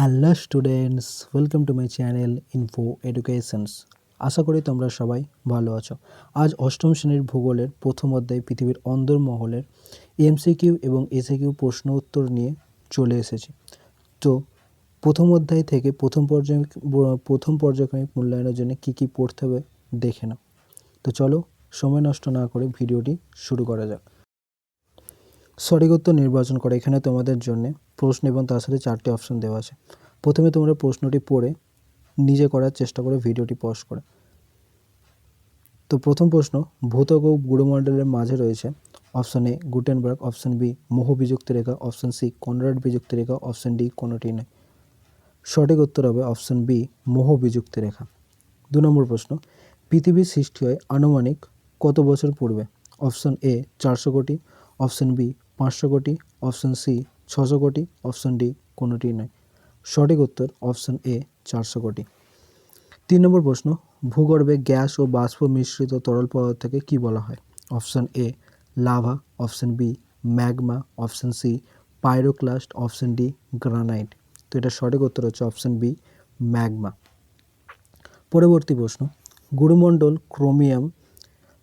Hello students, welcome to my channel info educations. আশা করি তোমরা সবাই ভালো আছো। আজ অষ্টম শ্রেণির ভূগোলের প্রথম অধ্যায় পৃথিবীর অন্দরমহলের এমসিকিউ এবং এসিকিউ প্রশ্ন উত্তর নিয়ে চলে এসেছি। তো প্রথম অধ্যায় থেকে প্রথম পর্যায়, প্রথম পর্যায়ক্রমিক মূল্যায়নের জন্য কী কী পড়তে হবে দেখে নাও। তো চলো সময় নষ্ট না করে ভিডিওটি শুরু করা যাক। সঠিক উত্তর নির্বাচন করে এখানে তোমাদের জন্য। প্রশ্ন এবং তার সাথে চারটি অপশন দেওয়া আছে। প্রথমে তোমরা প্রশ্নটি পড়ে নিজে করার চেষ্টা করে ভিডিওটি পজ করে। তো প্রথম প্রশ্ন ভূতক ও গুরুমণ্ডলের মাঝে রয়েছে। Option A Gutenberg option B Moho বিযুক্তি রেখা। অপশন সি কনরাড বিযুক্তি রেখা। অপশন ডি কোনোটি নয়। সঠিক উত্তর হবে অপশন বি মোহ বিযুক্তি রেখা। দু নম্বর প্রশ্ন, পৃথিবীর সৃষ্টি হয় আনুমানিক কত বছর পূর্বে? অপশন এ চারশো কোটি। অপশন বি পাঁচশো কোটি। অপশন সি ছশো কোটি অপশন ডি কোনোটি নয়। সঠিক উত্তর অপশন এ চারশো কোটি। তিন নম্বর প্রশ্ন, ভূগর্ভে গ্যাস ও বাষ্প মিশ্রিত তরল পদার্থকে কী বলা হয়? Option A lava option B magma option C pyroclast option D granite. তো এটা সঠিক উত্তর হচ্ছে অপশন বি ম্যাগমা। পরবর্তী প্রশ্ন, গুরুমণ্ডল, ক্রোমিয়াম,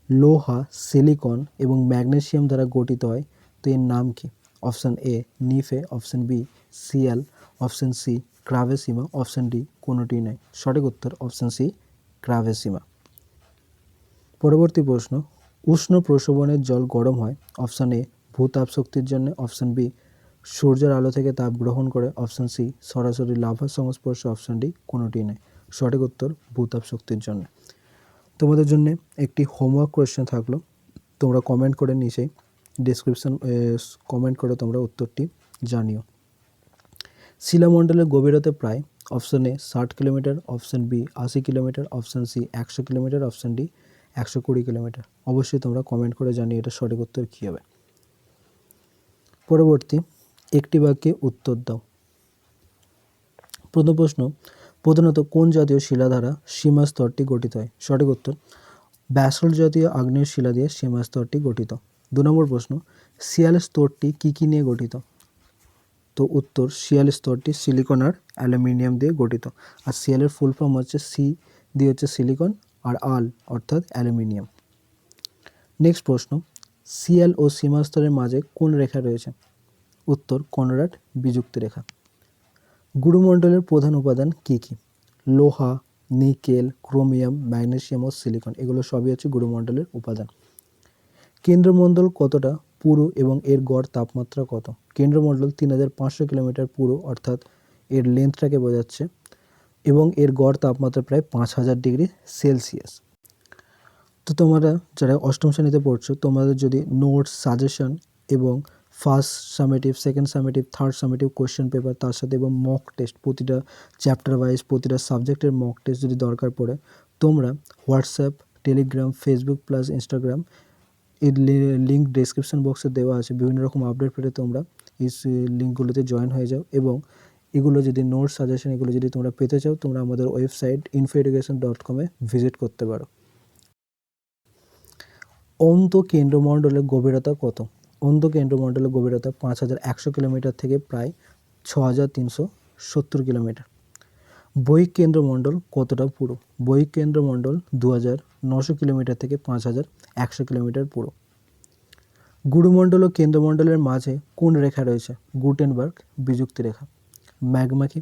লোহা, সিলিকন এবং ম্যাগনেসিয়াম দ্বারা গঠিত হয়, তো এর নাম কি? Option A, Nife, option B sial option C, ক্রাভেসিমা, option D কোনোটি নয় সঠিক উত্তর অপশান সি, ক্রাভেসিমা। পরবর্তী প্রশ্ন, উষ্ণ প্রসবনের জল গরম হয়, অপশান এ ভূতাপ শক্তির জন্য, অপশান বি, সূর্যের আলো থেকে তাপ গ্রহণ করে, অপশান সি, সরাসরি লাভার সংস্পর্শ, অপশান ডি কোনোটি নয় সঠিক উত্তর ভূতাপ শক্তির জন্য। তোমাদের জন্য একটি হোমওয়ার্ক কোয়েশ্চেন থাকল, তোমরা কমেন্ট করে নিচেই ডিসক্রিপশন কমেন্ট করে তোমরা উত্তরটি জানিও। শিলামণ্ডলের গভীরতা প্রায় অপশন এ ষাট কিলোমিটার অপশন বি আশি কিলোমিটার অপশন সি একশো কিলোমিটার অপশন ডি একশো কুড়ি কিলোমিটার। অবশ্যই তোমরা কমেন্ট করে জানিয়ে এটা সঠিক উত্তর কী হবে। পরবর্তী একটি বাক্যে উত্তর দাও। প্রথম প্রশ্ন, প্রধানত কোন জাতীয় শিলাধারা সীমা স্তরটি গঠিত হয়? সঠিক উত্তর, ব্যাসল্ট জাতীয় আগ্নেয় শিলা দিয়ে সীমা স্তরটি গঠিত। দু নম্বর প্রশ্ন, শিয়াল স্তরটি কী কী নিয়ে গঠিত? তো উত্তর, শিয়াল স্তরটি সিলিকন আর অ্যালুমিনিয়াম দিয়ে গঠিত। আর শিয়ালের ফুল ফর্ম হচ্ছে সি দিয়ে হচ্ছে সিলিকন আর আল অর্থাৎ অ্যালুমিনিয়াম নেক্সট প্রশ্ন সিয়াল ও সীমা স্তরের মাঝে কোন রেখা রয়েছে? উত্তর, কনরাড বিযুক্তি রেখা। গুরুমণ্ডলের প্রধান উপাদান কী কী? লোহা, নিকেল, ক্রোমিয়াম, ম্যাগনেসিয়াম ও সিলিকন এগুলো সবই হচ্ছে গুরুমণ্ডলের উপাদান। কেন্দ্রমণ্ডল কতটা পুরো এবং এর গড় তাপমাত্রা কত? কেন্দ্রমণ্ডল তিন হাজার পাঁচশো কিলোমিটার পুরো, অর্থাৎ এর লেন্থটাকে বোঝাচ্ছে, এবং এর গড় তাপমাত্রা প্রায় পাঁচ হাজার ডিগ্রি সেলসিয়াস। তো তোমরা যারা অষ্টম শ্রেণীতে পড়ছো, তোমাদের যদি নোটস সাজেশন এবং first summative second summative third summative question paper তার সাথে এবং মক টেস্ট প্রতিটা চ্যাপ্টার ওয়াইজ প্রতিটা সাবজেক্টের মক টেস্ট যদি দরকার পড়ে, তোমরা WhatsApp Telegram Facebook plus Instagram এর লিঙ্ক ডেসক্রিপশন বক্সে দেওয়া আছে। বিভিন্ন রকম আপডেট পেতে তোমরা এই লিঙ্কগুলোতে জয়েন হয়ে যাও এবং এগুলো যদি নোটস সাজেশন এগুলো যদি তোমরা পেতে চাও, তোমরা আমাদের ওয়েবসাইট ইনফো এডুকেশন ডট কমে ভিজিট করতে পারো। অন্ত কেন্দ্রমণ্ডলের গভীরতা কত? অন্ত কেন্দ্রমণ্ডলের গভীরতা পাঁচ হাজার একশো কিলোমিটার থেকে প্রায় ছ হাজার তিনশো সত্তর কিলোমিটার। বহিক কেন্দ্রমণ্ডল কতটা পুরো? বহিক কেন্দ্রমণ্ডল দু হাজার নশো কিলোমিটার থেকে পাঁচ হাজার একশো কিলোমিটার পুরো। গুরুমণ্ডল ও কেন্দ্রমণ্ডলের মাঝে কোন রেখা রয়েছে? গুটেনবার্গ বিযুক্তি রেখা। ম্যাগমাকি।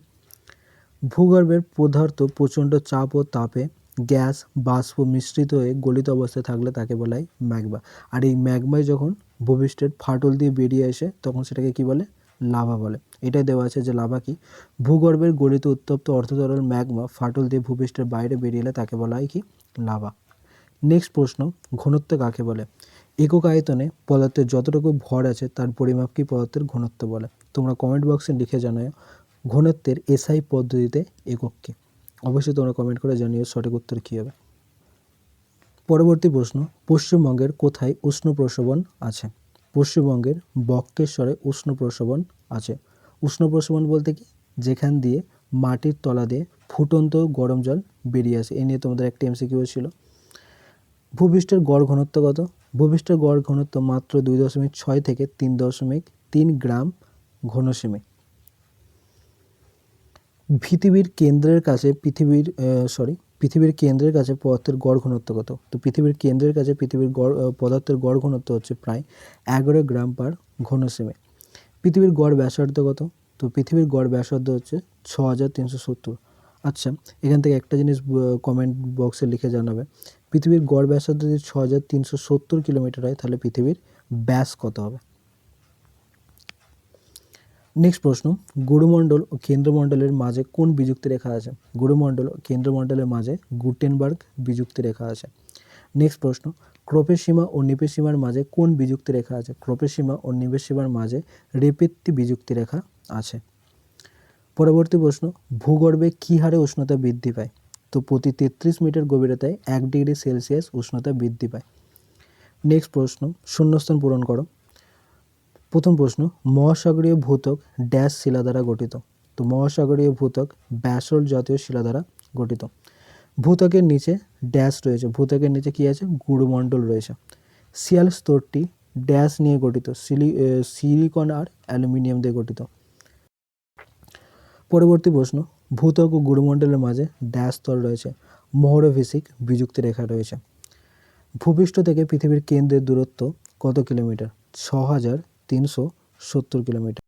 ভূগর্ভের পদার্থ প্রচণ্ড চাপ ও তাপে গ্যাস, বাষ্প মিশ্রিত হয়ে গলিত অবস্থায় থাকলে তাকে বলা হয় ম্যাগমা। আর এই ম্যাগমায় যখন ভূপৃষ্ঠের ফাটল দিয়ে বেরিয়ে আসে, তখন সেটাকে কি বলে? লাভা বলে। এটাই দেওয়া আছে যে লাভা কি? ভূগর্ভের গলিত উত্তপ্ত অর্ধতরল ম্যাগমা ফাটল দিয়ে ভূপৃষ্ঠের বাইরে বেরিয়ে এলে তাকে বলা হয় কি? লাভা। নেক্সট প্রশ্ন, ঘনত্ব কাকে বলে? একক আয়তনে পদার্থের যতটুকু ভর আছে তার পরিমাপ কি পদার্থের ঘনত্ব বলে? তোমরা কমেন্ট বক্সে লিখে জানাও, ঘনত্বের এসআই পদ্ধতিতে একক অবশ্যই তোমরা কমেন্ট করে জানিও সঠিক উত্তর কী হবে। পরবর্তী প্রশ্ন, পশ্চিমবঙ্গের কোথায় উষ্ণ প্রসবন আছে? পশ্চিমবঙ্গের বক্রেশ্বরে উষ্ণ প্রসবন আছে। উষ্ণ প্রসবন বলতে কি? যেখান দিয়ে মাটির তলা দিয়ে ফুটন্ত গরম জল বেরিয়ে আসে। এ নিয়ে তোমাদের একটা এমসিকিউ ছিল। ভূপৃষ্ঠের গড় ঘনত্ব কত? ভূপৃষ্ঠের গড় ঘনত্ব মাত্র দুই দশমিক ছয় থেকে তিন দশমিক তিন গ্রাম ঘনসেমি। পৃথিবীর কেন্দ্রের কাছে পৃথিবীর সরি পৃথিবীর কেন্দ্রের কাছে পদার্থের গড় ঘনত্ব কত? তো পৃথিবীর কেন্দ্রের কাছে পৃথিবীর গড় পদার্থের গড় ঘনত্ব হচ্ছে প্রায় এগারো গ্রাম পার ঘন সেমি পৃথিবীর গড় ব্যাসার্ধ কত? তো পৃথিবীর গড় ব্যাসার্ধ হচ্ছে ছ হাজার তিনশো সত্তর। আচ্ছা এখান থেকে একটা জিনিস কমেন্ট বক্সে লিখে জানাবে। পৃথিবীর গড় ব্যাসার্ধ যদি ছ হাজার তিনশো সত্তর কিলোমিটার হয়, তাহলে পৃথিবীর ব্যাস কত হবে? নেক্সট প্রশ্ন, গুরুমণ্ডল ও কেন্দ্রমণ্ডলের মাঝে কোন বিযুক্তি রেখা আছে? গুরুমণ্ডল ও কেন্দ্রমণ্ডলের মাঝে গুটেনবার্গ বিযুক্তি রেখা আছে। নেক্সট প্রশ্ন ক্রোপের সীমা ও নিপের সীমার মাঝে কোন বিযুক্তি রেখা আছে? ক্রোপের সীমা ও নিপের সীমার মাঝে রেপেত্তি বিযুক্তি রেখা আছে। পরবর্তী প্রশ্ন, ভূগর্ভে কী হারে উষ্ণতা বৃদ্ধি পায়? তো প্রতি তেত্রিশ মিটার গভীরতায় এক ডিগ্রি সেলসিয়াস উষ্ণতা বৃদ্ধি পায়। নেক্সট প্রশ্ন, শূন্যস্থান পূরণ করো। প্রথম প্রশ্ন, মহাসাগরীয় ভূতক ড্যাশ শিলা দ্বারা গঠিত। তো মহাসাগরীয় ভূতক ব্যাসল্ট জাতীয় শিলা দ্বারা গঠিত। ভূতকের নিচে ড্যাশ রয়েছে। ভূতকের নিচে কী আছে? গুরুমণ্ডল রয়েছে। শিয়াল স্তরটি ড্যাশ নিয়ে গঠিত। সিলি সিলিকন আর অ্যালুমিনিয়াম দিয়ে গঠিত। পরবর্তী প্রশ্ন ভূতক ও গুরুমণ্ডলের মাঝে ড্যাশ স্তর রয়েছে। মোহরভিসিক বিযুক্তি রেখা রয়েছে। ভূপৃষ্ঠ থেকে পৃথিবীর কেন্দ্রের দূরত্ব কত কিলোমিটার? ছ হাজার তিনশো সত্তর কিলোমিটার।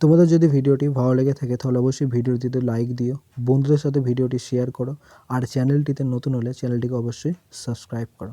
তোমাদের যদি ভিডিওটি ভালো লেগে থাকে, তাহলে অবশ্যই ভিডিওটিতে লাইক দিও, বন্ধুদের সাথে ভিডিওটি শেয়ার করো, আর চ্যানেলটিতে নতুন হলে চ্যানেলটিকে অবশ্যই সাবস্ক্রাইব করো।